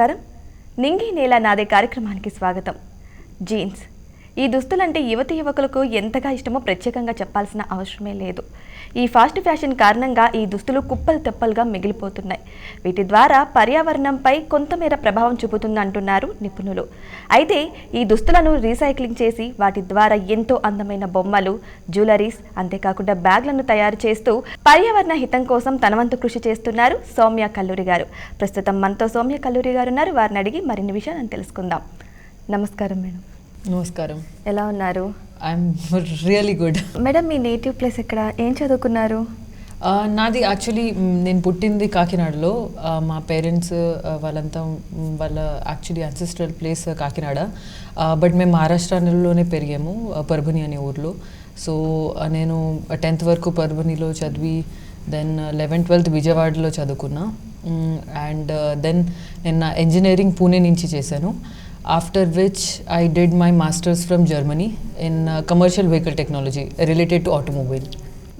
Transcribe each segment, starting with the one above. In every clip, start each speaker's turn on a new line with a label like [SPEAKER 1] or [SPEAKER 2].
[SPEAKER 1] నమస్కారం. నింగి నేల నాదే కార్యక్రమానికి స్వాగతం. జీన్స్ ఈ దుస్తులంటే యువతి యువకులకు ఎంతగా ఇష్టమో ప్రత్యేకంగా చెప్పాల్సిన అవసరమే లేదు. ఈ ఫాస్ట్ ఫ్యాషన్ కారణంగా ఈ దుస్తులు కుప్పలు తెప్పలుగా మిగిలిపోతున్నాయి. వీటి ద్వారా పర్యావరణంపై కొంతమేర ప్రభావం చూపుతుందంటున్నారు నిపుణులు. అయితే ఈ దుస్తులను రీసైక్లింగ్ చేసి వాటి ద్వారా ఎంతో అందమైన బొమ్మలు జ్యువెలరీస్ అంతేకాకుండా బ్యాగ్లను తయారు చేస్తూ పర్యావరణ హితం కోసం తనవంతు కృషి చేస్తున్నారు సౌమ్య కల్లూరి గారు. ప్రస్తుతం మనతో సౌమ్య కల్లూరి గారు ఉన్నారు వారిని అడిగి మరిన్ని విషయాలను తెలుసుకుందాం. నమస్కారం మేడం.
[SPEAKER 2] నమస్కారం.
[SPEAKER 1] ఎలా ఉన్నారు?
[SPEAKER 2] ఐఎమ్ రియలీ గుడ్
[SPEAKER 1] మేడం మీ నేటివ్ ప్లేస్ ఎక్కడ? ఏం చదువుకున్నారు?
[SPEAKER 2] నాది యాక్చువల్లీ నేను పుట్టింది కాకినాడలో. మా పేరెంట్స్ వాళ్ళంతా వాళ్ళ actually ancestral place Kakinada. But మేము మహారాష్ట్రలోనే పెరిగాము పర్భని అనే ఊర్లో. సో నేను టెన్త్ వరకు పర్భనిలో చదివి దెన్ లెవెన్ ట్వెల్త్ విజయవాడలో చదువుకున్నా. అండ్ దెన్ నేను నా ఇంజనీరింగ్ పూణే నుంచి చేశాను. After which I did my masters from Germany in commercial vehicle technology related to automobile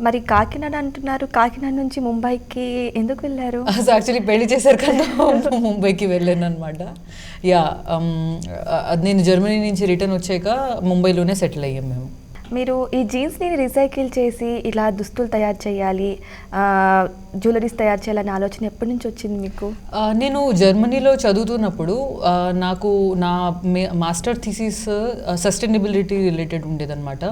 [SPEAKER 1] మరి కాకినాడ అంటున్నారు. కాకినాడ నుంచి ముంబైకి ఎందుకు వెళ్ళారు?
[SPEAKER 2] సో యాక్చువల్లీ పెళ్ళి చేశారు కదా. ముంబైకి వెళ్ళాను అనమాట యా నేను జర్మనీ నుంచి రిటర్న్ వచ్చాక ముంబైలోనే సెటిల్ అయ్యాం మేము.
[SPEAKER 1] మీరు ఈ జీన్స్ని రీసైకిల్ చేసి ఇలా దుస్తులు తయారు చేయాలి జ్యువెలరీస్ తయారు చేయాలనే ఆలోచన ఎప్పటి నుంచి వచ్చింది మీకు?
[SPEAKER 2] నేను జర్మనీలో చదువుతున్నప్పుడు నాకు నా మాస్టర్ థీసిస్ సస్టైనబిలిటీ రిలేటెడ్ ఉండేదన్నమాట.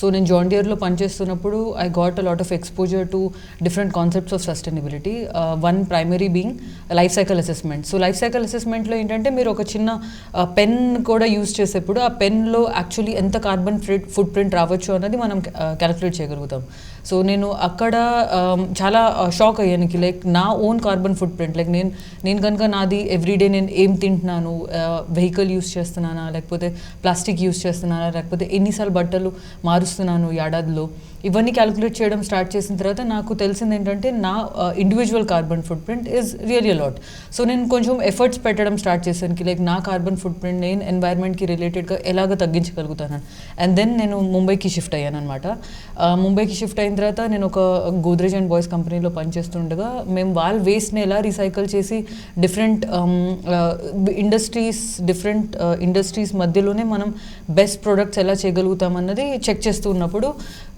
[SPEAKER 2] సో నేను జాన్ డియర్లో పనిచేస్తున్నప్పుడు I got a lot of exposure to different concepts of sustainability one primary being life cycle assessment so life cycle అసెస్మెంట్లో ఏంటంటే మీరు ఒక చిన్న uh, పెన్ కూడా యూస్ చేసేప్పుడు ఆ పెన్లో యాక్చువల్లీ ఎంత కార్బన్ ఫుట్ ప్రింట్ రావచ్చు అన్నది మనం uh, క్యాలిక్యులేట్ చేయగలుగుతాం. సో నేను అక్కడ um, చాలా uh, షాక్ అయ్యానికి లైక్ నా own carbon footprint like నేను నేను కనుక నాది ఎవ్రీడే నేను ఏం తింటున్నాను uh, వెహికల్ యూస్ చేస్తున్నానా లేకపోతే ప్లాస్టిక్ యూస్ చేస్తున్నానా లేకపోతే ఎన్నిసార్లు బట్టలు మారుస్తున్నాను ఏడాదిలో ఇవన్నీ క్యాలిక్యులేట్ చేయడం స్టార్ట్ చేసిన తర్వాత నాకు తెలిసింది ఏంటంటే నా individual carbon footprint is real a lot so నేను కొంచెం ఎఫర్ట్స్ పెట్టడం స్టార్ట్ చేశాను లైక్ నా కార్బన్ ఫుట్ ప్రింట్ నేను ఎన్వైర్న్మెంట్కి రిలేటెడ్గా ఎలాగ తగ్గించగలుగుతాను అండ్ దెన్ నేను ముంబైకి షిఫ్ట్ అయ్యాను అనమాట uh, ముంబైకి షిఫ్ట్ అయిన తర్వాత నేను ఒక గోద్రేజ్ అండ్ బాయ్స్ కంపెనీలో పనిచేస్తుండగా మేము వాళ్ళ వేస్ట్ని ఎలా రీసైకిల్ చేసి డిఫరెంట్ ఇండస్ట్రీస్ డిఫరెంట్ ఇండస్ట్రీస్ మధ్యలోనే మనం బెస్ట్ ప్రొడక్ట్స్ ఎలా చేయగలుగుతాం అన్నది చెక్ చేస్తూ ఉన్నప్పుడు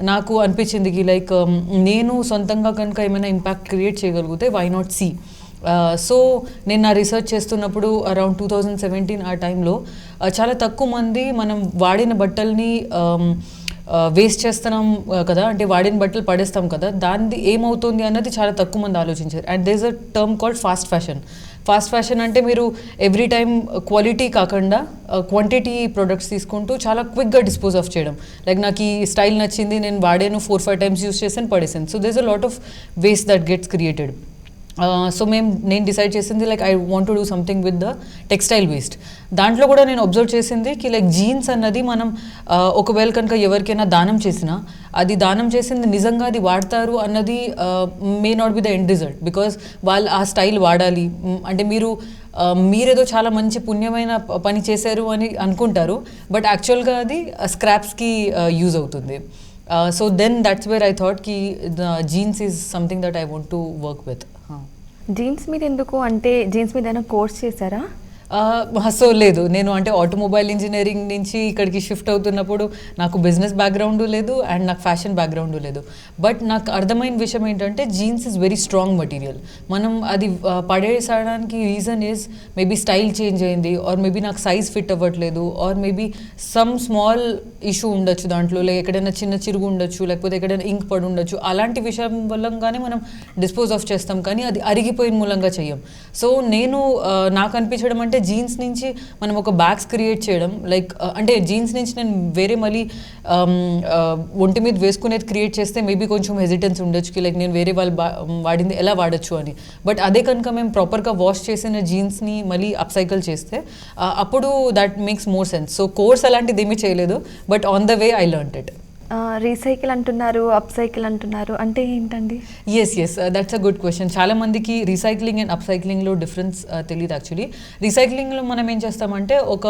[SPEAKER 2] నాకు అనిపించింది కి లైక్ um, నేను సొంతంగా కనుక ఏమైనా ఇంపాక్ట్ క్రియేట్ చేయగలిగితే వై నాట్ సీ సో నేను నా రీసెర్చ్ చేస్తున్నప్పుడు అరౌండ్ టూ థౌజండ్ సెవెంటీన్ ఆ టైంలో uh, చాలా తక్కువ మంది మనం వాడిన బట్టల్ని um, uh, వేస్ట్ చేస్తున్నాం uh, కదా? అంటే వాడిన బట్టలు పడేస్తాం కదా? దాన్ని ఏమవుతుంది అన్నది చాలా తక్కువ మంది ఆలోచించారు. And there's a term called fast fashion fast fashion అంటే మీరు ఎవ్రీ టైం క్వాలిటీ కాకుండా క్వాంటిటీ ప్రొడక్ట్స్ తీసుకుంటూ చాలా క్విక్గా డిస్పోజ్ ఆఫ్ చేయడం. లైక్ నాకు ఈ స్టైల్ నచ్చింది నేను వాడాను ఫోర్ ఫైవ్ టైమ్స్ యూస్ చేసాను పడేసాను so there's a lot of waste that gets created so మేము నేను డిసైడ్ చేసింది like I want to do something with the textile waste దాంట్లో కూడా నేను అబ్జర్వ్ చేసింది కి లైక్ జీన్స్ అన్నది మనం ఒకవేళ కనుక ఎవరికైనా దానం చేసినా అది దానం చేసింది నిజంగా అది వాడతారు అన్నది may not be the end result because వాళ్ళు ఆ స్టైల్ వాడాలి. అంటే మీరు మీరేదో చాలా మంచి పుణ్యమైన ప- పని చేశారు అని అనుకుంటారు బట్ యాక్చువల్గా అది స్క్రాప్స్కి యూజ్ అవుతుంది. So then that's where I థాట్కి the jeans is something that I want to work with
[SPEAKER 1] jeans మీద ఎందుకు అంటే జీన్స్ మీద ఏమైనా కోర్స్ చేశారా?
[SPEAKER 2] సో లేదు. నేను అంటే ఆటోమొబైల్ ఇంజనీరింగ్ నుంచి ఇక్కడికి షిఫ్ట్ అవుతున్నప్పుడు నాకు బిజినెస్ బ్యాక్గ్రౌండ్ లేదు అండ్ నాకు ఫ్యాషన్ బ్యాక్గ్రౌండ్ లేదు. బట్ నాకు అర్థమైన విషయం ఏంటంటే jeans is very strong material మనం అది పడేసడానికి reason is maybe style change అయింది ఆర్ మేబీ నాకు సైజ్ ఫిట్ అవ్వట్లేదు or maybe some small issue ఉండొచ్చు దాంట్లో. లేక ఎక్కడైనా చిన్న చిరుగు ఉండొచ్చు లేకపోతే ఎక్కడైనా ఇంక్ పడి ఉండొచ్చు. అలాంటి విషయం వల్లంగానే మనం డిస్పోజ్ ఆఫ్ చేస్తాం. కానీ అది అరిగిపోయిన మూలంగా చెయ్యం. సో నేను నాకు అనిపించడం అంటే జీన్స్ నుంచి మనం ఒక బ్యాగ్స్ క్రియేట్ చేయడం లైక్ uh, అంటే జీన్స్ నుంచి నేను వేరే మళ్ళీ um, uh, ఒంటి మీద వేసుకునేది క్రియేట్ చేస్తే మేబీ కొంచెం హెజిటెన్స్ ఉండొచ్చు లైక్ నేను వేరే వాళ్ళు బా- um, వాడింది ఎలా వాడచ్చు అని. బట్ అదే కనుక మేము ప్రాపర్గా వాష్ చేసిన జీన్స్ని మళ్ళీ అప్సైకిల్ చేస్తే uh, అప్పుడు that makes more sense so course అలాంటిది ఏమీ చేయలేదు but on the way I learn it
[SPEAKER 1] recycle అంటున్నారు అప్సైకిల్ అంటున్నారు అంటే ఏంటండి?
[SPEAKER 2] Yes yes that's a good question చాలా మందికి రీసైక్లింగ్ అండ్ అప్సైక్లింగ్లో డిఫరెన్స్ తెలియదు యాక్చువల్లీ రీసైక్లింగ్లో మనం ఏం చేస్తామంటే ఒక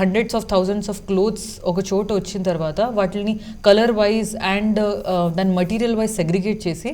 [SPEAKER 2] hundreds of thousands of clothes ఒక చోట వచ్చిన తర్వాత వాటిని కలర్ వైజ్ అండ్ దాని మటీరియల్ వైజ్ సెగ్రిగేట్ చేసి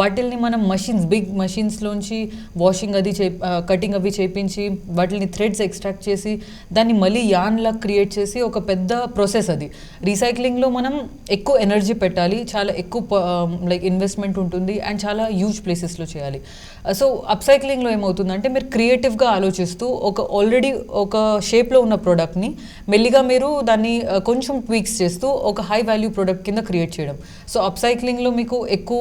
[SPEAKER 2] వాటిల్ని మనం మషిన్స్ బిగ్ మషిన్స్లోంచి వాషింగ్ అది చే uh, కటింగ్ అవి చేపించి వాటిని థ్రెడ్స్ ఎక్స్ట్రాక్ట్ చేసి దాన్ని మళ్ళీ యాన్లా క్రియేట్ చేసి ఒక పెద్ద ప్రాసెస్ అది. రీసైక్లింగ్లో మనం ఎక్కువ ఎనర్జీ పెట్టాలి చాలా ఎక్కువ um, లైక్ ఇన్వెస్ట్మెంట్ ఉంటుంది అండ్ చాలా హ్యూజ్ ప్లేసెస్లో చేయాలి. Uh, సో అప్సైక్లింగ్లో ఏమవుతుందంటే మీరు క్రియేటివ్గా ఆలోచిస్తూ ఒక ఆల్రెడీ ఒక షేప్లో ఉన్న ప్రోడక్ట్ని మెల్లిగా మీరు దాన్ని కొంచెం ట్వీక్స్ చేస్తూ ఒక హై వాల్యూ ప్రోడక్ట్ కింద క్రియేట్ చేయడం. సో అప్సైక్లింగ్లో మీకు ఎక్కువ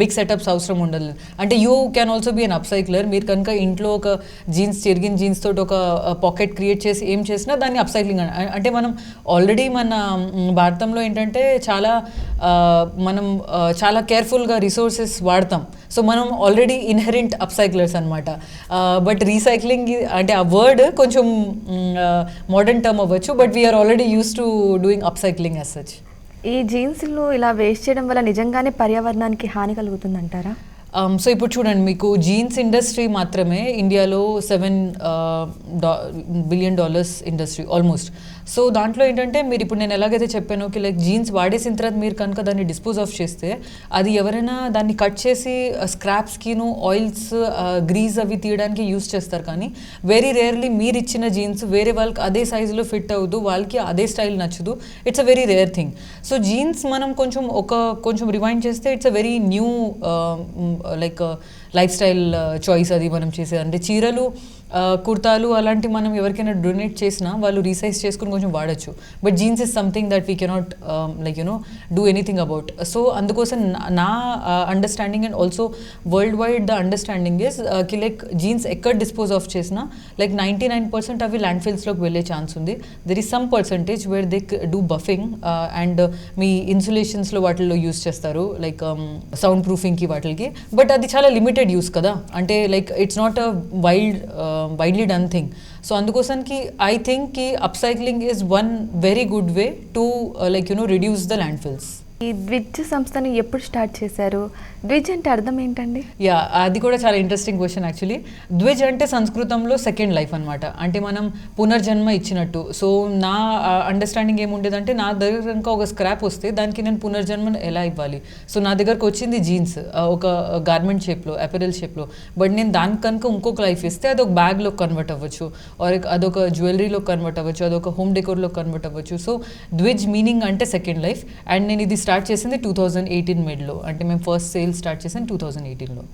[SPEAKER 2] బిగ్ సెటప్స్ అవసరం ఉండదు. అంటే you can also be an upcycler మీరు కనుక ఇంట్లో ఒక జీన్స్ చెరిగిన జీన్స్ తోటి ఒక పాకెట్ క్రియేట్ చేసి ఏం చేసినా దాన్ని అప్సైక్లింగ్ అంటే మనం ఆల్రెడీ మన భారతంలో ఏంటంటే చాలా మనం చాలా కేర్ఫుల్గా రిసోర్సెస్ వాడతాం. సో మనం ఆల్రెడీ ఇన్హెరెంట్ అప్సైక్లర్స్ అనమాట బట్ రీసైక్లింగ్ అంటే ఆ వర్డ్ కొంచెం మోడర్న్ టర్మ్ అవ్వచ్చు but we're already use to doing upcycling as such
[SPEAKER 1] ఈ జీన్స్లు ఇలా వేస్ట్ చేయడం వల్ల నిజంగానే పర్యావరణానికి హాని కలుగుతుందంటారా?
[SPEAKER 2] Um, సో ఇప్పుడు చూడండి మీకు జీన్స్ ఇండస్ట్రీ మాత్రమే ఇండియాలో seven billion dollars industry almost so దాంట్లో ఏంటంటే మీరు ఇప్పుడు నేను ఎలాగైతే చెప్పానో కి లైక్ జీన్స్ వాడేసిన తర్వాత మీరు కనుక దాన్ని డిస్పోజ్ ఆఫ్ చేస్తే అది ఎవరైనా దాన్ని కట్ చేసి స్క్రాప్స్కిను ఆయిల్స్ గ్రీజ్ అవి తీయడానికి యూస్ చేస్తారు. కానీ వెరీ రేర్లీ మీరు ఇచ్చిన జీన్స్ వేరే వాళ్ళకి అదే సైజులో ఫిట్ అవ్వదు వాళ్ళకి అదే స్టైల్ నచ్చదు. It's a very rare thing so jeans మనం కొంచెం ఒక కొంచెం రివైండ్ చేస్తే it's a very new like lifestyle choice అది మనం చేసేది. అంటే చీరలు కుర్తాలు అలాంటి మనం ఎవరికైనా డొనేట్ చేసినా వాళ్ళు రీసైజ్ చేసుకుని కొంచెం వాడచ్చు. But jeans is something that we cannot like you know do anything about so అందుకోసం నా- నా understanding and also world wide the understanding ఇస్కి like jeans ఎక్కడ డిస్పోజ్ ఆఫ్ చేసినా లైక్ నైంటీ నైన్ పర్సెంట్ అవి ల్యాండ్ ఫిల్స్లోకి వెళ్ళే ఛాన్స్ ఉంది. There is some percentage where they do buffing and మీ ఇన్సులేషన్స్లో వాటిల్లో యూస్ చేస్తారు. లైక్ సౌండ్ ప్రూఫింగ్కి వాటికి బట్ అది చాలా లిమిటెడ్ యూస్ కదా. అంటే like it's not a wild widely done thing so అందుకోసానికి I థింక్కి upcycling is one very good way to like you know reduce the landfills
[SPEAKER 1] ఈ ద్విజ్ సంస్థని ఎప్పుడు స్టార్ట్ చేశారు? ద్విజ్ అంటే అర్థం ఏంటండి?
[SPEAKER 2] యా అది కూడా చాలా ఇంట్రెస్టింగ్ క్వశ్చన్ యాక్చువల్లీ ద్విజ్ అంటే సంస్కృతంలో సెకండ్ లైఫ్ అనమాట అంటే మనం పునర్జన్మ ఇచ్చినట్టు. సో నా అండర్స్టాండింగ్ ఏముండేదంటే నా దగ్గర కనుక ఒక స్క్రాప్ వస్తే దానికి నేను పునర్జన్మ ఎలా ఇవ్వాలి? సో నా దగ్గరకు వచ్చింది జీన్స్ ఒక గార్మెంట్ షేప్లో అపెరల్ షేప్లో బట్ నేను దానికి కనుక ఇంకొక లైఫ్ ఇస్తే అది ఒక బ్యాగ్లో కన్వర్ట్ అవ్వచ్చు. ఆర్ అదొక జ్యువెలరీలో కన్వర్ట్ అవ్వచ్చు అదొక హోమ్ డెకోర్లో కన్వర్ట్ అవ్వచ్చు. సో ద్విజ్ మీనింగ్ అంటే సెకండ్ లైఫ్ అండ్ నేను ఇది స్టార్ట్ చేసింది టూ థౌజండ్ ఎయిటీన్ మిడ్లో అంటే మేము ఫస్ట్ సేల్స్ స్టార్ట్ చేసింది టూ థౌజండ్ ఎయిటీన్లో.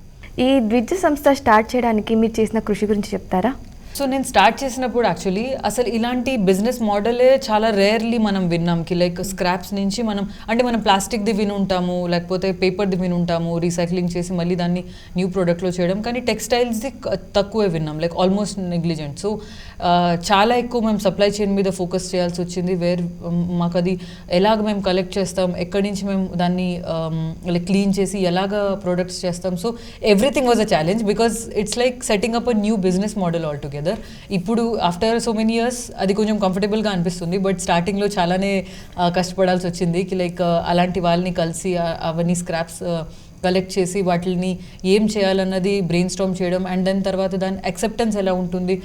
[SPEAKER 1] ఈ ద్విజ్ సంస్థ స్టార్ట్ చేయడానికి మీరు చేసిన కృషి గురించి చెప్తారా?
[SPEAKER 2] సో నేను స్టార్ట్ చేసినప్పుడు యాక్చువల్లీ అసలు ఇలాంటి బిజినెస్ మోడలే చాలా రేర్లీ మనం విన్నాం. కి లైక్ స్క్రాప్స్ నుంచి మనం అంటే మనం ప్లాస్టిక్ది విని ఉంటాము లేకపోతే పేపర్ది విని ఉంటాము రీసైక్లింగ్ చేసి మళ్ళీ దాన్ని న్యూ ప్రోడక్ట్లో చేయడం. కానీ టెక్స్టైల్స్ది తక్కువే విన్నాం. Like almost negligent. సో చాలా ఎక్కువ మేము సప్లై చైన్ మీద ఫోకస్ చేయాల్సి వచ్చింది. వేర్ um, మాకు అది ఎలాగ మేము కలెక్ట్ చేస్తాం ఎక్కడి నుంచి మేము దాన్ని um, లైక్ క్లీన్ చేసి ఎలాగ ప్రొడక్ట్స్ చేస్తాం. So everything was a challenge because it's like setting up a new business model altogether ఇప్పుడు ఆఫ్టర్ సో మెనీ ఇయర్స్ అది కొంచెం కంఫర్టబుల్గా అనిపిస్తుంది. బట్ స్టార్టింగ్లో చాలానే కష్టపడాల్సి వచ్చింది. లైక్ అలాంటి వాళ్ళని కలిసి అవన్నీ స్క్రాప్స్ కలెక్ట్ చేసి వాటిని ఏం చేయాలన్నది బ్రెయిన్ స్టామ్ చేయడం అండ్ దాని తర్వాత దాని అక్సెప్టెన్స్ ఎలా ఉంటుంది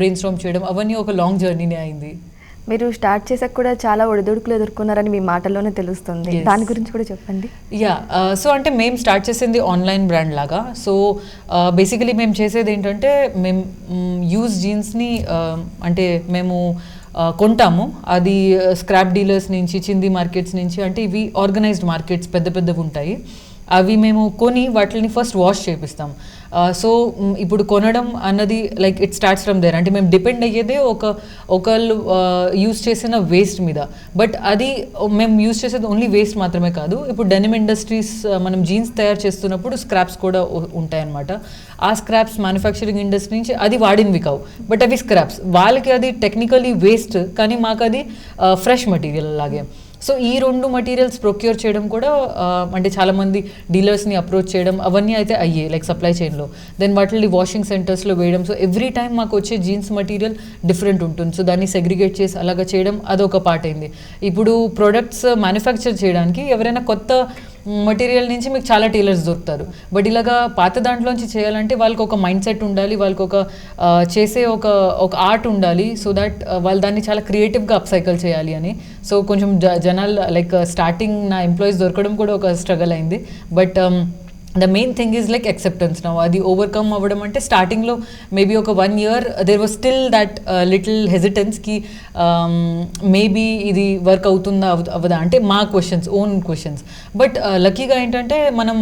[SPEAKER 2] బ్రెయిన్ స్టామ్ చేయడం అవన్నీ ఒక లాంగ్ జర్నీనే అయింది.
[SPEAKER 1] మీరు స్టార్ట్ చేసాక కూడా చాలా ఒడిదుడుకులు ఎదుర్కొన్నారని మీ మాటల్లోనే తెలుస్తుంది. దాని గురించి కూడా చెప్పండి.
[SPEAKER 2] యా సో అంటే మేము స్టార్ట్ చేసింది ఆన్లైన్ బ్రాండ్ లాగా. సో బేసికలీ మేము చేసేది ఏంటంటే మేము యూజ్ జీన్స్ని అంటే మేము కొంటాము. అది స్క్రాప్ డీలర్స్ నుంచి చింది మార్కెట్స్ నుంచి అంటే ఇవి ఆర్గనైజ్డ్ మార్కెట్స్ పెద్ద పెద్దవి ఉంటాయి. అవి మేము కొని వాటిని ఫస్ట్ వాష్ చేపిస్తాం. సో ఇప్పుడు కొనడం అన్నది like it starts from there అంటే మేము డిపెండ్ అయ్యేదే ఒక ఒకళ్ళు యూస్ చేసిన వేస్ట్ మీద. బట్ అది మేము యూస్ చేసేది ఓన్లీ వేస్ట్ మాత్రమే కాదు. ఇప్పుడు డెనిమ్ ఇండస్ట్రీస్ మనం జీన్స్ తయారు చేస్తున్నప్పుడు స్క్రాప్స్ కూడా ఉంటాయన్నమాట. ఆ స్క్రాప్స్ మ్యానుఫ్యాక్చరింగ్ ఇండస్ట్రీ నుంచి అది వాడినవి కావు. బట్ అవి స్క్రాప్స్ వాళ్ళకి అది టెక్నికలీ వేస్ట్ కానీ మాకు అది ఫ్రెష్ మెటీరియల్ అలాగే సో ఈ రెండు మటీరియల్స్ ప్రొక్యూర్ చేయడం కూడా అంటే చాలామంది డీలర్స్ని అప్రోచ్ చేయడం అవన్నీ అయితే అయ్యాయి లైక్ సప్లై చైన్లో దెన్ వాటిని వాషింగ్ సెంటర్స్లో వేయడం. సో ఎవ్రీ టైం మాకు వచ్చే జీన్స్ మటీరియల్ డిఫరెంట్ ఉంటుంది. సో దాన్ని సెగ్రిగేట్ చేసి అలాగా చేయడం అదొక పార్ట్ అయింది. ఇప్పుడు ప్రొడక్ట్స్ మ్యానుఫ్యాక్చర్ చేయడానికి ఎవరైనా కొత్త మటీరియల్ నుంచి మీకు చాలా టైలర్స్ దొరుకుతారు. బట్ ఇలాగా పాత దాంట్లోంచి చేయాలంటే వాళ్ళకి ఒక మైండ్ సెట్ ఉండాలి వాళ్ళకి ఒక చేసే ఒక ఒక ఆర్ట్ ఉండాలి సో దట్ వాళ్ళు దాన్ని చాలా క్రియేటివ్గా అప్సైకిల్ చేయాలి అని. సో కొంచెం జ జనాలు లైక్ స్టార్టింగ్ నా ఎంప్లాయీస్ దొరకడం కూడా ఒక స్ట్రగల్ అయింది. But the main thing is like acceptance now అది ఓవర్కమ్ అవ్వడం అంటే స్టార్టింగ్లో మేబీ ఒక one year there was still that little హెజిటెన్స్కి maybe ఇది వర్క్ అవుతుందా అవ- అవ్వదా? అంటే మా క్వశ్చన్స్ ఓన్ క్వశ్చన్స్ బట్ లక్కీగా ఏంటంటే మనం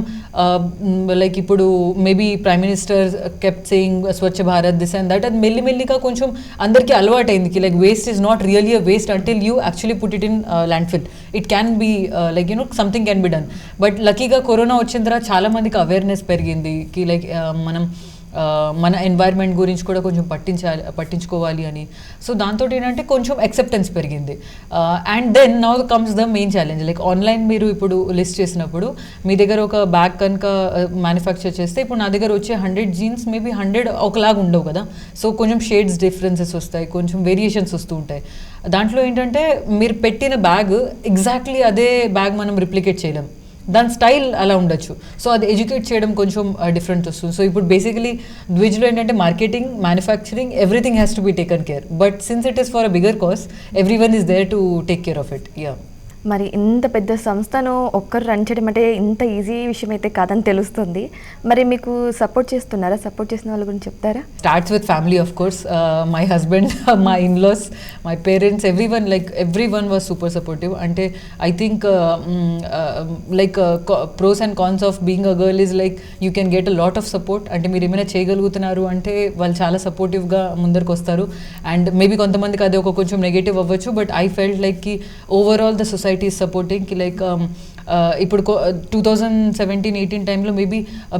[SPEAKER 2] లైక్ ఇప్పుడు maybe prime minister kept saying Swachh Bharat this and that అది మెల్లిమెల్లిగా కొంచెం అందరికీ అలవాటైంది like waste is not really a waste until you actually put it in landfill it can be like you know something can be done but లక్కీగా corona వచ్చిన తర్వాత చాలా మందికి అవేర్నెస్ పెరిగింది. కి లైక్ మనం మన ఎన్వైర్న్మెంట్ గురించి కూడా కొంచెం పట్టించాలి పట్టించుకోవాలి అని. సో దాంతో ఏంటంటే కొంచెం అక్సెప్టెన్స్ పెరిగింది. And then now comes the main challenge like online మీరు ఇప్పుడు లిస్ట్ చేసినప్పుడు మీ దగ్గర ఒక బ్యాగ్ కనుక మ్యానుఫ్యాక్చర్ చేస్తే ఇప్పుడు నా దగ్గర వచ్చే హండ్రెడ్ జీన్స్ మేబీ హండ్రెడ్ ఒకలాగా ఉండవు కదా. సో కొంచెం షేడ్స్ డిఫరెన్సెస్ వస్తాయి కొంచెం వేరియేషన్స్ వస్తూ ఉంటాయి. దాంట్లో ఏంటంటే మీరు పెట్టిన బ్యాగ్ ఎగ్జాక్ట్లీ అదే బ్యాగ్ మనం రిప్లికేట్ చేయలేం. దాని స్టైల్ అలా ఉండొచ్చు. సో అది ఎడ్యుకేట్ చేయడం కొంచెం డిఫరెంట్ వస్తుంది. సో ఇప్పుడు బేసికలీ ద్విజ్లో ఏంటంటే marketing manufacturing everything has to be taken care but since it is for a bigger cause every one is there to take care of it yeah
[SPEAKER 1] మరి ఇంత పెద్ద సంస్థను ఒక్కరు రన్ చేయడం అంటే ఇంత ఈజీ విషయం అయితే కాదని తెలుస్తుంది. మరి మీకు సపోర్ట్ చేస్తున్నారా? సపోర్ట్ చేసిన వాళ్ళ గురించి చెప్తారా?
[SPEAKER 2] Starts with family of course my husband మా in laws my parents every one like every one was super supportive అంటే I think like pros and cons of being a girl is like you can get a lot of support అంటే మీరు ఏమైనా చేయగలుగుతున్నారు అంటే వాళ్ళు చాలా సపోర్టివ్గా ముందరికి వస్తారు. అండ్ మేబీ కొంతమందికి అదే ఒక కొంచెం నెగిటివ్ అవ్వచ్చు బట్ ఐ ఫెల్ట్ లైక్కి ఓవరాల్ ద సొసైటీ ఈస్ సపోర్టింగ్కి లైక్ Uh, ఇప్పుడు టూ థౌజండ్ సెవెంటీన్ ఎయిటీన్ టైంలో maybe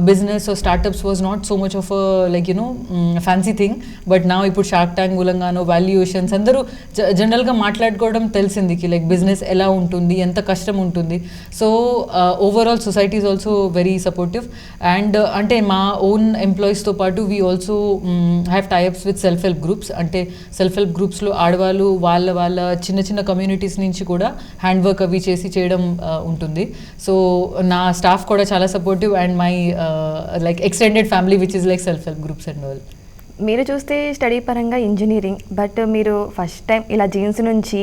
[SPEAKER 2] business startups was not so much of like you know fancy thing but నా ఇప్పుడు షార్క్ ట్యాంక్ మూలంగానో వాల్యుయేషన్స్ అందరూ జనరల్గా మాట్లాడుకోవడం తెలిసిందికి లైక్ బిజినెస్ ఎలా ఉంటుంది ఎంత కష్టం ఉంటుంది. So overall society is also very supportive and అంటే మా ఓన్ ఎంప్లాయీస్తో పాటు we also have tie ups with self help groups అంటే సెల్ఫ్ హెల్ప్ గ్రూప్స్లో ఆడవాళ్ళు వాళ్ళ వాళ్ళ చిన్న చిన్న కమ్యూనిటీస్ నుంచి కూడా హ్యాండ్ వర్క్ అవి చేసి చేయడం uh, ఉంటుంది. ఉంది సో నా స్టాఫ్ కూడా చాలా supportive and my like extended family which is like self help groups and all
[SPEAKER 1] మీరు చూస్తే స్టడీ పరంగా ఇంజనీరింగ్ బట్ మీరు ఫస్ట్ టైం ఇలా జీన్స్ నుంచి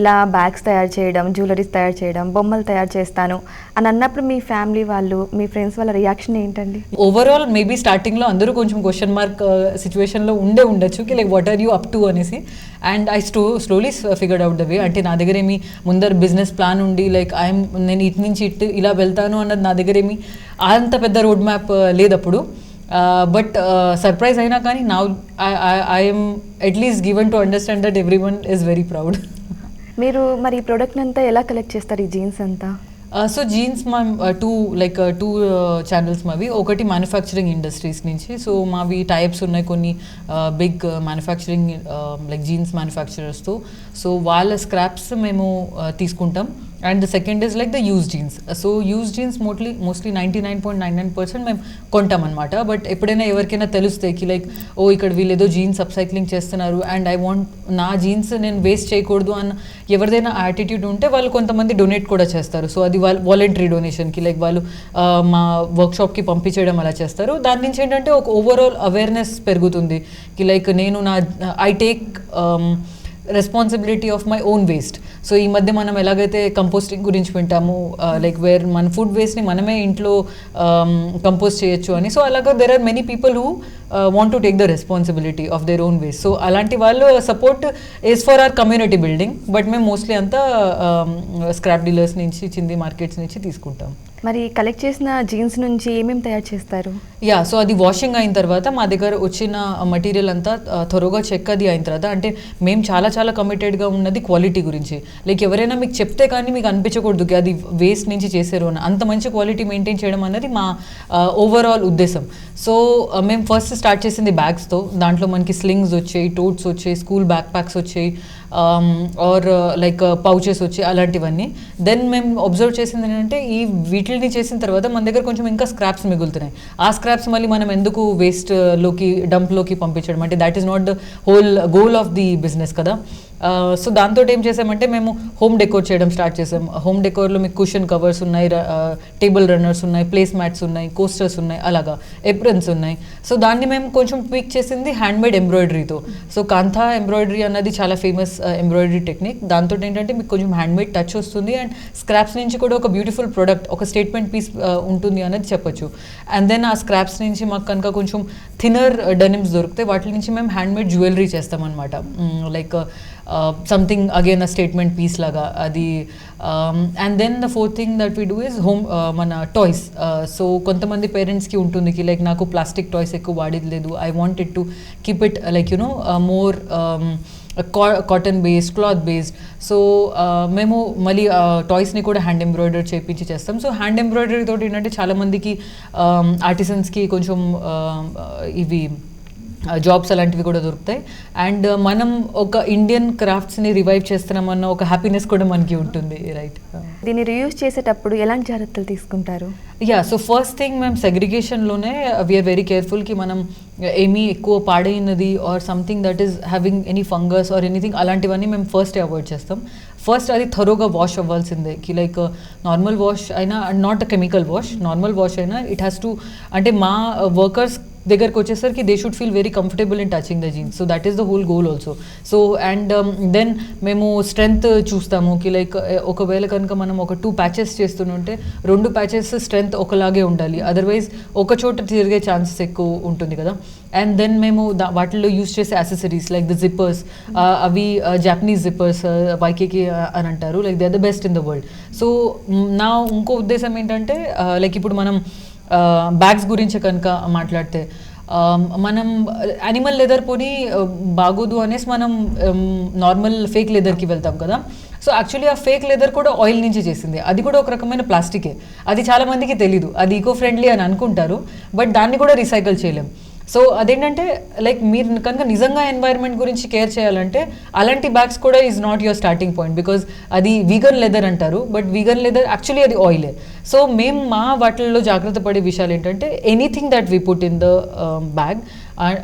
[SPEAKER 1] ఇలా బ్యాగ్స్ తయారు చేయడం జ్యువెలరీస్ తయారు చేయడం బొమ్మలు తయారు చేస్తాను అని అన్నప్పుడు మీ ఫ్యామిలీ వాళ్ళు మీ ఫ్రెండ్స్ వాళ్ళ రియాక్షన్ ఏంటండి?
[SPEAKER 2] ఓవరాల్ మేబీ స్టార్టింగ్లో అందరూ కొంచెం క్వశ్చన్ మార్క్ సిచ్యువేషన్లో ఉండే ఉండొచ్చు. కి like what are you up to అనేసి. అండ్ ఐ స్టో slowly figured out the way అంటే నా దగ్గర ఏమి ముందర బిజినెస్ ప్లాన్ ఉండి లైక్ ఐఎమ్ నేను ఇటు నుంచి ఇటు ఇలా వెళ్తాను అన్నది నా దగ్గర ఏమి అంత పెద్ద రోడ్ మ్యాప్ uh, లేదప్పుడు. బట్ సర్ప్రైజ్ అయినా కానీ నా I'm at least given to understand that every one is very proud
[SPEAKER 1] మీరు మరి ఈ ప్రోడక్ట్ అంతా ఎలా కలెక్ట్ చేస్తారు? ఈ జీన్స్ అంతా?
[SPEAKER 2] సో జీన్స్ మా టూ లైక్ టూ ఛానల్స్ మావి. ఒకటి మ్యానుఫ్యాక్చరింగ్ ఇండస్ట్రీస్ నుంచి. సో మావి టైప్స్ ఉన్నాయి కొన్ని బిగ్ మ్యానుఫ్యాక్చరింగ్ లైక్ జీన్స్ మ్యానుఫ్యాక్చరర్స్తో సో వాళ్ళ స్క్రాప్స్ మేము uh, తీసుకుంటాం. And the second is like the use jeans so use jeans mostly mostly ninety nine point nine nine percent మేము కొంటామన్నమాట బట్ ఎప్పుడైనా ఎవరికైనా తెలుస్తాయి కి లైక్ ఓ ఇక్కడ వీళ్ళు ఏదో జీన్స్ అప్సైక్లింగ్ చేస్తున్నారు అండ్ ఐ వాంట్ నా జీన్స్ నేను వేస్ట్ చేయకూడదు అన్న ఎవరిదైనా యాటిట్యూడ్ ఉంటే వాళ్ళు కొంతమంది డొనేట్ కూడా చేస్తారు. సో అది వాళ్ళు వాలంటరీ డొనేషన్కి లైక్ వాళ్ళు మా వర్క్షాప్కి పంపించేయడం అలా చేస్తారు. దాని నుంచి ఏంటంటే ఒక ఓవరాల్ అవేర్నెస్ పెరుగుతుంది. కి లైక్ నేను నా I take responsibility of my own waste so ఈ మధ్య మనం ఎలాగైతే కంపోస్టింగ్ గురించి వింటాము లైక్ వేర్ మన ఫుడ్ వేస్ట్ని మనమే ఇంట్లో కంపోస్ట్ చేయొచ్చు అని. సో అలాగా there are many people who want to take the responsibility of their own waste so అలాంటి వాళ్ళు support is for our community building but మేము మోస్ట్లీ అంతా స్క్రాప్ డీలర్స్ నుంచి చింది మార్కెట్స్ నుంచి తీసుకుంటాం.
[SPEAKER 1] మరి కలెక్ట్ చేసిన జీన్స్ నుంచి ఏమేమి తయారు చేస్తారు?
[SPEAKER 2] యా సో అది వాషింగ్ అయిన తర్వాత మా దగ్గర వచ్చిన మటీరియల్ అంతా త్వరగా చెక్ అది అయిన తర్వాత అంటే మేము చాలా చాలా కమిటెడ్గా ఉన్నది క్వాలిటీ గురించి. లైక్ ఎవరైనా మీకు చెప్తే కానీ మీకు అనిపించకూడదు అది వేస్ట్ నుంచి చేశారు అని. అంత మంచి క్వాలిటీ మెయింటైన్ చేయడం అనేది మా ఓవరాల్ ఉద్దేశం. సో మేము ఫస్ట్ స్టార్ట్ చేసింది బ్యాగ్స్తో దాంట్లో మనకి స్లింగ్స్ వచ్చాయి టోట్స్ వచ్చాయి స్కూల్ బ్యాక్ ప్యాక్స్ వచ్చాయి ఆర్ లైక్ పౌచెస్ వచ్చి అలాంటివన్నీ. దెన్ మేము అబ్జర్వ్ చేసింది ఏంటంటే ఈ వీటిని చేసిన తర్వాత మన దగ్గర కొంచెం ఇంకా స్క్రాప్స్ మిగులుతున్నాయి. ఆ స్క్రాప్స్ మళ్ళీ మనం ఎందుకు వేస్ట్లోకి డంప్లోకి పంపించడం? అంటే that is not the whole goal of the business కదా. సో దాంతో ఏం చేసామంటే మేము హోమ్ డెకోర్ చేయడం స్టార్ట్ చేసాం. హోమ్ డెకోర్లో మీకు కుషన్ కవర్స్ ఉన్నాయి టేబుల్ రన్నర్స్ ఉన్నాయి ప్లేస్ మ్యాట్స్ ఉన్నాయి కోస్టర్స్ ఉన్నాయి అలాగా ఎప్రన్స్ ఉన్నాయి. సో దాన్ని మేము కొంచెం ట్వీక్ చేసింది హ్యాండ్మేడ్ ఎంబ్రాయిడరీతో. సో కాంథా ఎంబ్రాయిడరీ అన్నది చాలా ఫేమస్ ఎంబ్రాయిడరీ టెక్నిక్. దాంతో ఏంటంటే మీకు కొంచెం హ్యాండ్మేడ్ టచ్ వస్తుంది అండ్ స్క్రాప్స్ నుంచి కూడా ఒక బ్యూటిఫుల్ ప్రోడక్ట్ ఒక స్టేట్మెంట్ పీస్ ఉంటుంది అనేది చెప్పొచ్చు. అండ్ దెన్ ఆ స్క్రాప్స్ నుంచి మాకు కనుక కొంచెం థిన్నర్ డెనిమ్స్ దొరికితే వాటి నుంచి మేము హ్యాండ్మేడ్ జ్యువెలరీ చేస్తామన్నమాట. Like something again a statement piece లాగా అది and then the fourth thing that we do is home మన టాయ్స్ సో కొంతమంది పేరెంట్స్కి ఉంటుంది కి లైక్ నాకు ప్లాస్టిక్ టాయ్స్ ఎక్కువ వాడేది లేదు I want it to keep it like you know more cotton based cloth based so మేము మళ్ళీ టాయ్స్ని కూడా హ్యాండ్ ఎంబ్రాయిడరీ చేయించి చేస్తాం సో హ్యాండ్ ఎంబ్రాయిడరీ తోటి ఏంటంటే చాలామందికి ఆర్టిసన్స్కి కొంచెం um, ఇవి జాబ్స్ అలాంటివి కూడా దొరుకుతాయి. అండ్ మనం ఒక ఇండియన్ క్రాఫ్ట్స్ని రివైవ్ చేస్తున్నామన్న ఒక హ్యాపీనెస్ కూడా మనకి ఉంటుంది. రైట్
[SPEAKER 1] దీన్ని రియూజ్ చేసేటప్పుడు ఎలాంటి జాగ్రత్తలు తీసుకుంటారు?
[SPEAKER 2] యా సో ఫస్ట్ థింగ్ మేము సెగ్రిగేషన్లోనే వీఆర్ వెరీ కేర్ఫుల్కి మనం ఏమీ ఎక్కువ పాడైనది or something that is having any fungus or anything అలాంటివన్నీ మేము ఫస్ట్ అవాయిడ్ చేస్తాం. ఫస్ట్ అది థరోగా వాష్ అవ్వాల్సిందే. కి లైక్ నార్మల్ వాష్ అయినా not a chemical wash normal wash అయినా ఇట్ హ్యాస్ టు అంటే మా వర్కర్స్ దగ్గరకు వచ్చేసరికి they should feel very comfortable in touching the jeans so that is the whole goal also so and then మేము strength చూస్తాము. కి like ఒకవేళ కనుక మనం ఒక టూ ప్యాచెస్ చేస్తుంటే రెండు ప్యాచెస్ స్ట్రెంగ్త్ ఒకలాగే ఉండాలి. అదర్వైజ్ ఒక చోట తిరిగే ఛాన్సెస్ ఎక్కువ ఉంటుంది కదా. అండ్ దెన్ మేము దా- వాటిల్లో యూస్ చేసే యాక్సెసరీస్ లైక్ ద జిప్పర్స్ అవి జాపనీస్ జిప్పర్స్ వైకేకి అని అంటారు. Like they are the best in the world so నా ఇంకో ఉద్దేశం ఏంటంటే లైక్ ఇప్పుడు మనం బ్యాగ్స్ గురించి కనుక మాట్లాడితే మనం యానిమల్ లెదర్ పోనీ బాగోదు అనేసి మనం నార్మల్ ఫేక్ లెదర్కి వెళ్తాం కదా. సో యాక్చువల్లీ ఆ ఫేక్ లెదర్ కూడా ఆయిల్ నుంచి చేసింది. అది కూడా ఒక రకమైన ప్లాస్టికే. అది చాలామందికి తెలీదు. అది ఈకో ఫ్రెండ్లీ అని అనుకుంటారు బట్ దాన్ని కూడా రీసైకిల్ చేయలేం. సో అదేంటంటే లైక్ మీరు కనుక నిజంగా ఎన్వైర్న్మెంట్ గురించి కేర్ చేయాలంటే అలాంటి బ్యాగ్స్ కూడా is not your starting point because అది వీగన్ లెదర్ అంటారు బట్ వీగన్ లెదర్ యాక్చువల్లీ అది ఆయిలే సో మేము మా వాటిల్లో జాగ్రత్త పడే విషయాలు ఏంటంటే anything that we put in the bag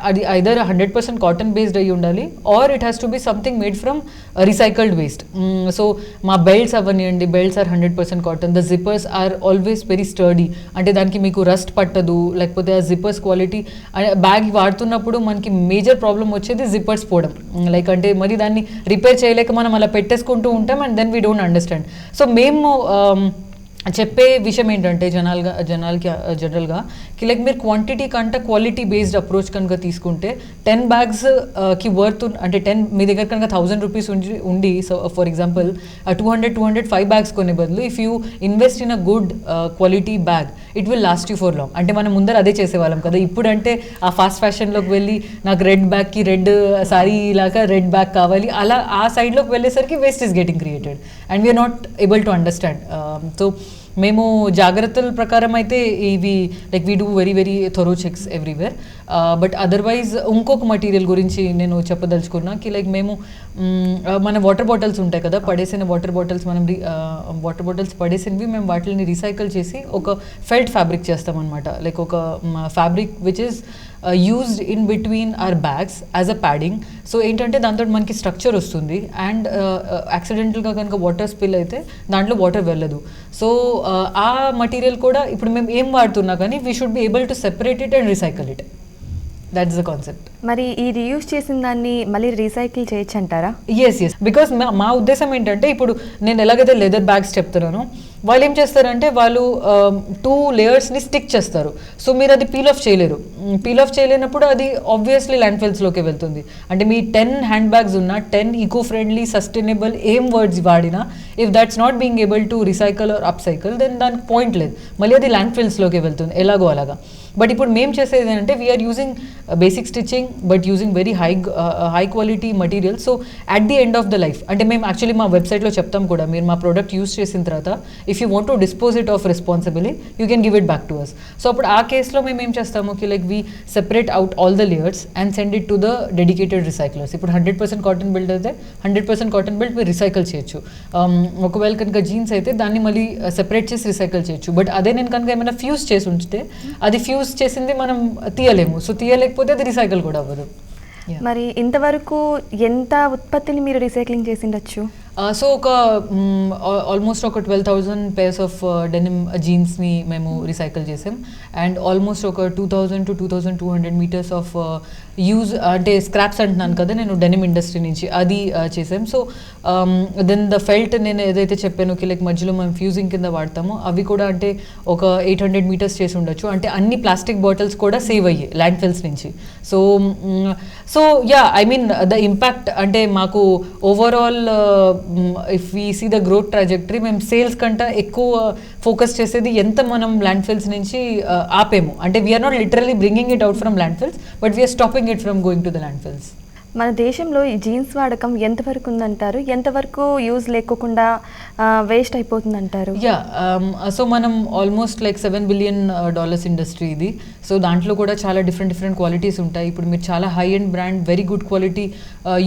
[SPEAKER 2] అది either hundred percent cotton based అయ్యి ఉండాలి or it has to be something made from recycled waste so మా బెల్ట్స్ అవనివ్వండి belts are hundred percent cotton the zippers are always very sturdy అంటే దానికి మీకు rust పట్టదు లేకపోతే ఆ జిప్పర్స్ క్వాలిటీ బ్యాగ్ వాడుతున్నప్పుడు మనకి మేజర్ ప్రాబ్లం వచ్చేది జిప్పర్స్ పోవడం. Mm, లైక్ అంటే మరి దాన్ని రిపేర్ చేయలేక మనం అలా పెట్టేసుకుంటూ ఉంటాం and then we don't understand so మేము um, చెప్పే విషయం ఏంటంటే జనాలుగా జనాలకి జనరల్గా కి లైక్ మీరు క్వాంటిటీ కంటే క్వాలిటీ బేస్డ్ అప్రోచ్ కనుక తీసుకుంటే టెన్ బ్యాగ్స్కి వర్త్ అంటే టెన్ మీ దగ్గర కనుక థౌసండ్ రూపీస్ ఉండి ఉండి so for example two hundred two hundred five bags కొనే బదులు if you invest in a good quality bag it will last you for long అంటే మనం ముందర అదే చేసేవాళ్ళం కదా ఇప్పుడంటే ఆ ఫాస్ట్ ఫ్యాషన్లోకి వెళ్ళి నాకు రెడ్ బ్యాగ్కి రెడ్ సారీ లాగా రెడ్ బ్యాగ్ కావాలి అలా ఆ సైడ్లోకి వెళ్ళేసరికి waste is getting created and we're not able to understand so మేము జాగ్రత్తల ప్రకారం అయితే ఇవి like we do very very thorough checks everywhere but otherwise ఇంకొక మటీరియల్ గురించి నేను చెప్పదలుచుకున్నా కి లైక్ మేము uh, మన వాటర్ బాటిల్స్ ఉంటాయి కదా పడేసిన వాటర్ బాటిల్స్ మనం వాటర్ బాటిల్స్ uh, పడేసినవి మేము వాటిని రీసైకిల్ చేసి ఒక ఫెల్ట్ ఫ్యాబ్రిక్ చేస్తామన్నమాట. లైక్ ఒక fabric which is used in between our bags as a padding so ఏంటంటే దాంతో మనకి స్ట్రక్చర్ వస్తుంది. అండ్ యాక్సిడెంటల్గా కనుక వాటర్ స్పిల్ అయితే దాంట్లో వాటర్ వెళ్ళదు. సో ఆ మటీరియల్ కూడా ఇప్పుడు మేము ఏం వాడుతున్నా కానీ we should be able to separate it and recycle it that's the concept
[SPEAKER 1] మరి ఈ రీయూజ్ చేసిన దాన్ని మళ్ళీ రీసైకిల్ చేయొచ్చు అంటారా?
[SPEAKER 2] ఎస్ ఎస్ బికాస్ మా ఉద్దేశం ఏంటంటే ఇప్పుడు నేను ఎలాగైతే లెదర్ బ్యాగ్స్ చెప్తున్నానో వాళ్ళు ఏం చేస్తారంటే వాళ్ళు టూ లేయర్స్ని స్టిక్ చేస్తారు. సో మీరు అది పీల్ ఆఫ్ చేయలేరు. పీల్ ఆఫ్ చేయలేనప్పుడు అది ఆబ్వియస్లీ ల్యాండ్ఫిల్స్లోకి వెళ్తుంది. అంటే మీ టెన్ హ్యాండ్ బ్యాగ్స్ ఉన్న టెన్ ఈకో ఫ్రెండ్లీ సస్టైనబుల్ ఏం వర్డ్స్ వాడినా if that's not being able to recycle or upcycle then దానికి పాయింట్ లేదు. మళ్ళీ అది ల్యాండ్ఫిల్స్లోకి వెళ్తుంది. ఎలాగో అలాగా. బట్ ఇప్పుడు మేము చేసేది ఏంటంటే we're using basic stitching but using very high high quality material so at the end of the life అంటే మేము యాక్చువల్లీ మా వెబ్సైట్లో చెప్తాం కూడా మీరు మా ప్రోడక్ట్ యూస్ చేసిన తర్వాత if you want to dispose it off responsibly you can give it back to us so అప్పుడు ఆ కేసులో మేము ఏం చేస్తాము? కి like we separate out all the layers and send it to the dedicated recyclers ఇప్పుడు హండ్రెడ్ పర్సెంట్ కాటన్ బెల్ట్ అయితే hundred percent cotton belt మీరు రిసైకిల్ చేయొచ్చు. Um, ఒకవేళ కనుక జీన్స్ అయితే దాన్ని మళ్ళీ uh, సెపరేట్ చేసి రిసైకిల్ చేయొచ్చు. బట్ అదే నేను కనుక ఏమైనా ఫ్యూజ్ చేసి ఉంచితే అది ఫ్యూజ్ చేసింది మనం తీయలేము. సో తీయలేకపోతే అది రీసైకిల్ కూడా అవ్వదు.
[SPEAKER 1] మరి ఇంతవరకు ఎంత ఉత్పత్తిని మీరు రీసైక్లింగ్ చేసిండొచ్చు?
[SPEAKER 2] సో ఒక ఆల్మోస్ట్ ఒక twelve thousand pairs of denim జీన్స్ని మేము రీసైకిల్ చేసాం. అండ్ ఆల్మోస్ట్ ఒక two thousand to two thousand two hundred meters of use uh, అంటే స్క్రాప్స్ అంటున్నాను కదా నేను డెనిమ్ ఇండస్ట్రీ నుంచి అది చేసాం సో దెన్ ద ఫెల్ట్ నేను ఏదైతే చెప్పానో లైక్ మధ్యలో మేము ఫ్యూజింగ్ కింద వాడతామో అవి కూడా అంటే ఒక ఎయిట్ హండ్రెడ్ మీటర్స్ చేసి ఉండొచ్చు. అంటే అన్ని ప్లాస్టిక్ బాటిల్స్ కూడా సేవ్ అయ్యాయి ల్యాండ్ ఫిల్స్ నుంచి so so ya I mean the impact అంటే మాకు overall if we see the growth trajectory మేము సేల్స్ కంటే ఎక్కువ ఫోకస్ చేసేది ఎంత మనం ల్యాండ్ ఫిల్స్ నుంచి uh, ఆపేము. అంటే we're not literally bringing it out from landfills but we're stopping it from going to the landfills
[SPEAKER 1] మన దేశంలో ఈ జీన్స్ వాడకం ఎంతవరకు ఉందంటారు? ఎంతవరకు యూజ్ లేకోకుండా వేస్ట్ అయిపోతుందంటారు?
[SPEAKER 2] యా సో మనం almost like seven billion dollars industry ఇది. సో దాంట్లో కూడా చాలా డిఫరెంట్ డిఫరెంట్ క్వాలిటీస్ ఉంటాయి. ఇప్పుడు మీరు చాలా high and brand very good quality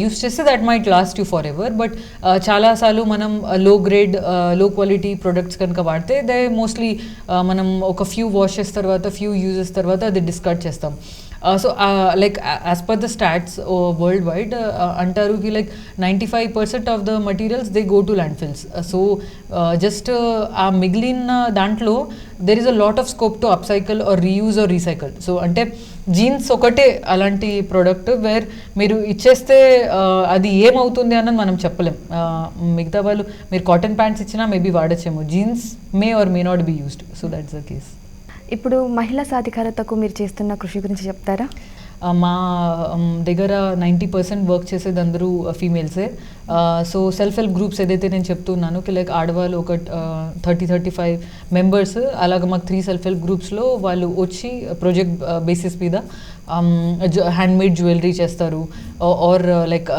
[SPEAKER 2] use చేస్తే that might last you forever but చాలాసార్లు మనం లో గ్రేడ్లో క్వాలిటీ ప్రొడక్ట్స్ కనుక వాడితే దే మోస్ట్లీ మనం ఒక ఫ్యూ వాషెస్ తర్వాత ఫ్యూ యూజెస్ తర్వాత అది డిస్కార్డ్ చేస్తాం. So like as per the stats worldwide అంటారు కి like ninety five percent of the materials they go to landfills so just ఆ మిగిలిన దాంట్లో there is a lot of scope to upcycle or reuse or recycle so అంటే jeans ఒకటే అలాంటి product wear మీరు ఇచ్చేస్తే అది ఏమవుతుంది అన్నది మనం చెప్పలేం. మిగతా వాళ్ళు మీరు కాటన్ ప్యాంట్స్ ఇచ్చినా maybe వాడచ్చేమో. Jeans may or may not be used so that's the case
[SPEAKER 1] ఇప్పుడు మహిళా సాధికారతకు మీరు చేస్తున్న కృషి గురించి చెప్తారా?
[SPEAKER 2] మా దగ్గర నైంటీ పర్సెంట్ వర్క్ చేసేది అందరూ ఫీమేల్సే. సో సెల్ఫ్ హెల్ప్ గ్రూప్స్ ఏదైతే నేను చెప్తున్నాను లైక్ ఆడవాళ్ళు ఒక థర్టీ థర్టీ ఫైవ్ మెంబర్స్ అలాగ మాకు త్రీ సెల్ఫ్ హెల్ప్ గ్రూప్స్లో వాళ్ళు వచ్చి ప్రాజెక్ట్ బేసిస్ మీద హ్యాండ్మేడ్ జ్యువెలరీ చేస్తారు. ఆర్ లైక్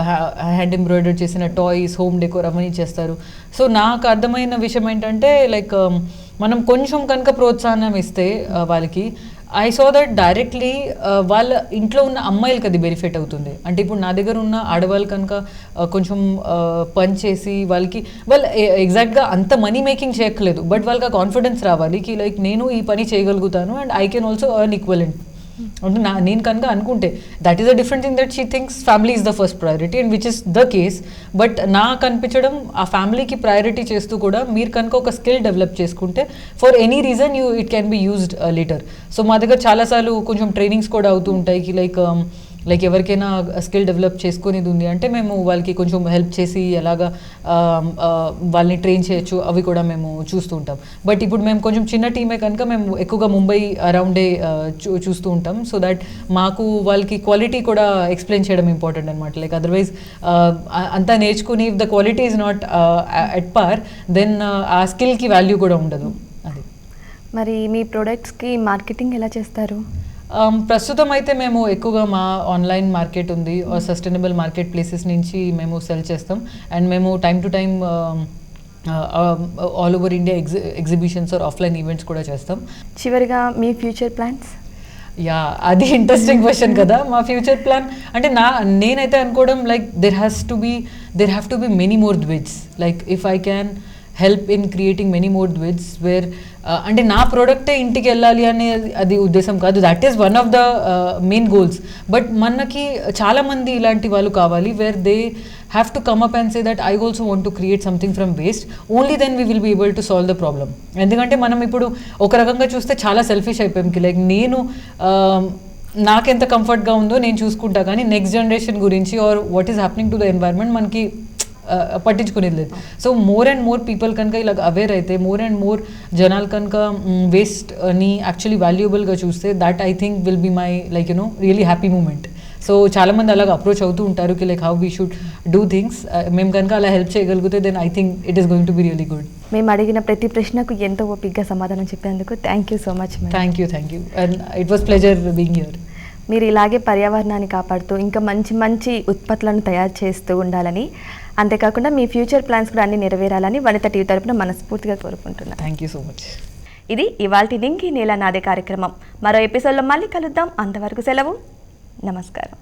[SPEAKER 2] హ్యాండ్ ఎంబ్రాయిడరీ చేసిన టాయ్స్ హోమ్ డెకోర్ అవన్నీ చేస్తారు. సో నాకు అర్థమైన విషయం ఏంటంటే లైక్ మనం కొంచెం కనుక ప్రోత్సాహం ఇస్తే వాళ్ళకి ఐ సో దట్ డైరెక్ట్లీ వాళ్ళ ఇంట్లో ఉన్న అమ్మాయిలకి అది బెనిఫిట్ అవుతుంది. అంటే ఇప్పుడు నా దగ్గర ఉన్న ఆడవాళ్ళు కనుక కొంచెం పని చేసి వాళ్ళకి వాళ్ళు ఎగ్జాక్ట్గా అంత మనీ మేకింగ్ చేయక్కర్లేదు బట్ వాళ్ళకి ఆ కాన్ఫిడెన్స్ రావాలి కి లైక్ నేను ఈ పని చేయగలుగుతాను and I can also earn equivalent అంటే నా నేను కనుక అనుకుంటే that is a different thing that she things family is the first priority and which is the case but నాకు అనిపించడం ఆ ఫ్యామిలీకి ప్రయారిటీ చేస్తూ కూడా మీరు కనుక ఒక స్కిల్ డెవలప్ చేసుకుంటే for any reason you it can be used later so మా దగ్గర చాలాసార్లు కొంచెం ట్రైనింగ్స్ కూడా అవుతూ ఉంటాయి. లైక్ um, లైక్ ఎవరికైనా స్కిల్ డెవలప్ చేసుకునేది ఉంది అంటే మేము వాళ్ళకి కొంచెం హెల్ప్ చేసి ఎలాగా వాళ్ళని ట్రైన్ చేయొచ్చు అవి కూడా మేము చూస్తూ ఉంటాం. బట్ ఇప్పుడు మేము కొంచెం చిన్న టీమే కనుక మేము ఎక్కువగా ముంబై అరౌండే చూ చూస్తూ ఉంటాం. సో దట్ మాకు వాళ్ళకి క్వాలిటీ కూడా ఎక్స్ప్లెయిన్ చేయడం ఇంపార్టెంట్ అనమాట లైక్ అదర్వైజ్ అంతా నేర్చుకుని if the quality is not at par then ఆ స్కిల్కి వాల్యూ కూడా ఉండదు. అది.
[SPEAKER 1] మరి మీ ప్రొడక్ట్స్కి మార్కెటింగ్ ఎలా చేస్తారు?
[SPEAKER 2] ప్రస్తుతం అయితే మేము ఎక్కువగా మా ఆన్లైన్ మార్కెట్ ఉంది. సస్టైనబుల్ మార్కెట్ ప్లేసెస్ నుంచి మేము సెల్ చేస్తాం. అండ్ మేము time to time all over India ఎగ్జి exhibitions or offline events కూడా చేస్తాం.
[SPEAKER 1] చివరిగా మీ ఫ్యూచర్ ప్లాన్స్
[SPEAKER 2] యా అది ఇంట్రెస్టింగ్ క్వశ్చన్ కదా. మా ఫ్యూచర్ ప్లాన్ అంటే నా నేనైతే అనుకోవడం like there has to be there have to be many more ద్విడ్స్ like if I can help in creating many more విత్స్ where అంటే నా ప్రోడక్టే ఇంటికి వెళ్ళాలి అనే అది ఉద్దేశం కాదు. That is one of the main goals but మనకి చాలామంది ఇలాంటి వాళ్ళు కావాలి where they have to come up and say that I also want to create something from waste only then we will be able to solve the problem ఎందుకంటే మనం ఇప్పుడు ఒక రకంగా చూస్తే చాలా సెల్ఫిష్ అయిపోయాం. లైక్ నేను um, నాకెంత కంఫర్ట్గా ఉందో నేను చూసుకుంటా. కానీ నెక్స్ట్ జనరేషన్ గురించి or what is happening to the environment మనకి పట్టించుకునేది లేదు. So more and more people కనుక ఇలా అవేర్ అయితే మోర్ అండ్ మోర్ జనాలు కనుక వేస్ట్ని యాక్చువల్లీ వాల్యుయబుల్గా చూస్తే that I think will be my like you know really happy moment so చాలామంది అలాగ అప్రోచ్ అవుతూ ఉంటారు కి like how we should do things మేము కనుక అలా హెల్ప్ చేయగలిగితే then I think it is going to be really good
[SPEAKER 1] మేము అడిగిన ప్రతి ప్రశ్నకు ఎంతో ఓపికగా సమాధానం చెప్పేందుకు thank you so much
[SPEAKER 2] thank you thank you and it was pleasure being here
[SPEAKER 1] మీరు ఇలాగే పర్యావరణాన్ని కాపాడుతూ ఇంకా మంచి మంచి ఉత్పత్తులను తయారు చేస్తూ ఉండాలని అంతేకాకుండా మీ ఫ్యూచర్ ప్లాన్స్ కూడా అన్ని నెరవేరాలని వనిత టీవీ తరపున మనస్ఫూర్తిగా కోరుకుంటున్నాను
[SPEAKER 2] థ్యాంక్ యూ సో మచ్
[SPEAKER 1] ఇది ఇవాల్టి నింగి నేల నాదే కార్యక్రమం. మరో ఎపిసోడ్లో మళ్ళీ కలుద్దాం. అంతవరకు సెలవు. నమస్కారం.